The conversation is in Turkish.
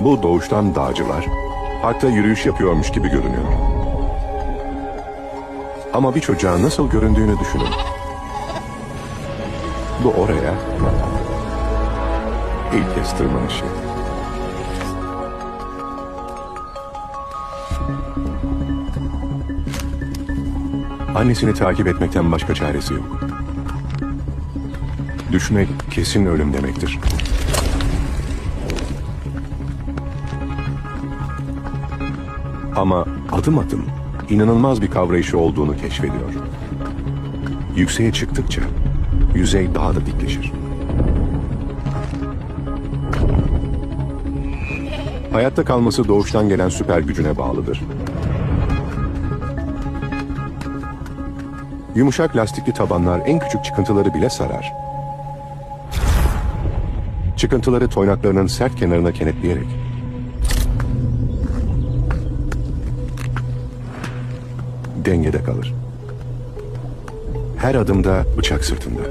Bu doğuştan dağcılar parkta yürüyüş yapıyormuş gibi görünüyor. Ama bir çocuğa nasıl göründüğünü düşünün. Bu oraya ilk kez tırmanışı. Annesini takip etmekten başka çaresi yok. Düşmek kesin ölüm demektir. Ama adım adım inanılmaz bir kavrayışı olduğunu keşfediyor. Yükseğe çıktıkça yüzey daha da dikleşir. Hayatta kalması doğuştan gelen süper gücüne bağlıdır. Yumuşak lastikli tabanlar en küçük çıkıntıları bile sarar. Çıkıntıları toynaklarının sert kenarına kenetleyerek dengede kalır. Her adımda bıçak sırtında.